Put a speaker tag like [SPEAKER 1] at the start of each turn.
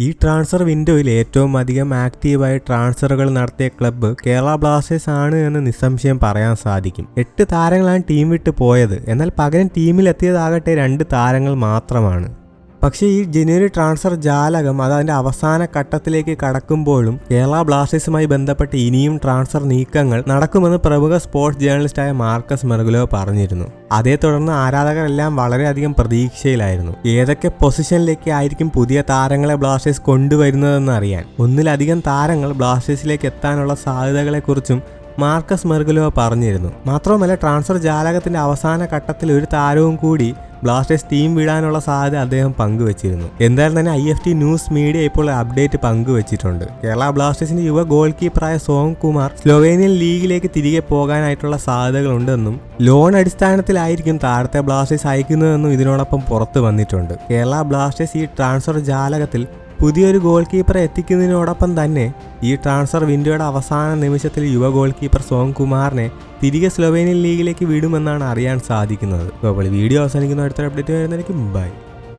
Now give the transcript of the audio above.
[SPEAKER 1] ഈ ട്രാൻസ്ഫർ വിൻഡോയിൽ ഏറ്റവും അധികം ആക്റ്റീവായി ട്രാൻസ്ഫറുകൾ നടത്തിയ ക്ലബ്ബ് കേരള ബ്ലാസ്റ്റേഴ്സ് ആണ് എന്ന് നിസ്സംശയം പറയാൻ സാധിക്കും. എട്ട് താരങ്ങളാണ് ടീം വിട്ട് പോയത്. എന്നാൽ പകരം ടീമിലെത്തിയതാകട്ടെ രണ്ട് താരങ്ങൾ മാത്രമാണ്. പക്ഷേ ഈ ജനുവരി ട്രാൻസ്ഫർ ജാലകം അത് അതിന്റെ അവസാന ഘട്ടത്തിലേക്ക് കടക്കുമ്പോഴും കേരള ബ്ലാസ്റ്റേഴ്സുമായി ബന്ധപ്പെട്ട് ഇനിയും ട്രാൻസ്ഫർ നീക്കങ്ങൾ നടക്കുമെന്ന് പ്രമുഖ സ്പോർട്സ് ജേർണലിസ്റ്റായ മാർക്കസ് മെർഗുലോ പറഞ്ഞിരുന്നു. അതേ തുടർന്ന് ആരാധകരെല്ലാം വളരെയധികം പ്രതീക്ഷയിലായിരുന്നു. ഏതൊക്കെ പൊസിഷനിലേക്ക് ആയിരിക്കും പുതിയ താരങ്ങളെ ബ്ലാസ്റ്റേഴ്സ് കൊണ്ടുവരുന്നതെന്ന് അറിയാൻ. ഒന്നിലധികം താരങ്ങൾ ബ്ലാസ്റ്റേഴ്സിലേക്ക് എത്താനുള്ള സാധ്യതകളെക്കുറിച്ചും മാർക്കസ് മെർഗുലോ പറഞ്ഞിരുന്നു. മാത്രവുമല്ല ട്രാൻസ്ഫർ ജാലകത്തിന്റെ അവസാന ഘട്ടത്തിൽ ഒരു താരവും കൂടി ബ്ലാസ്റ്റേഴ്സ് ടീം വിടാനുള്ള സാധ്യത അദ്ദേഹം പങ്കുവച്ചിരുന്നു. എന്തായാലും തന്നെ I F T News Media ഇപ്പോൾ അപ്ഡേറ്റ് പങ്കുവച്ചിട്ടുണ്ട്. കേരള ബ്ലാസ്റ്റേഴ്സിന്റെ യുവ ഗോൾ കീപ്പറായ സോം കുമാർ സ്ലോവേനിയൻ ലീഗിലേക്ക് തിരികെ പോകാനായിട്ടുള്ള സാധ്യതകളുണ്ടെന്നും ലോൺ അടിസ്ഥാനത്തിലായിരിക്കും താരത്തെ ബ്ലാസ്റ്റേഴ്സ് അയക്കുന്നതെന്നും ഇതിനോടൊപ്പം പുറത്തു വന്നിട്ടുണ്ട്. കേരള ബ്ലാസ്റ്റേഴ്സ് ഈ ട്രാൻസ്ഫർ ജാലകത്തിൽ പുതിയൊരു ഗോൾ കീപ്പറെ എത്തിക്കുന്നതിനോടൊപ്പം തന്നെ ഈ ട്രാൻസ്ഫർ വിൻഡോയുടെ അവസാന നിമിഷത്തിൽ യുവ ഗോൾ കീപ്പർ സോം കുമാറിനെ തിരികെ സ്ലൊവേനിയൻ ലീഗിലേക്ക് വിടുമെന്നാണ് അറിയാൻ സാധിക്കുന്നത്. അപ്പോൾ വീഡിയോ അവസാനിക്കുന്ന അടുത്ത അപ്ഡേറ്റ് വരുന്നതായിരിക്കും. ബൈ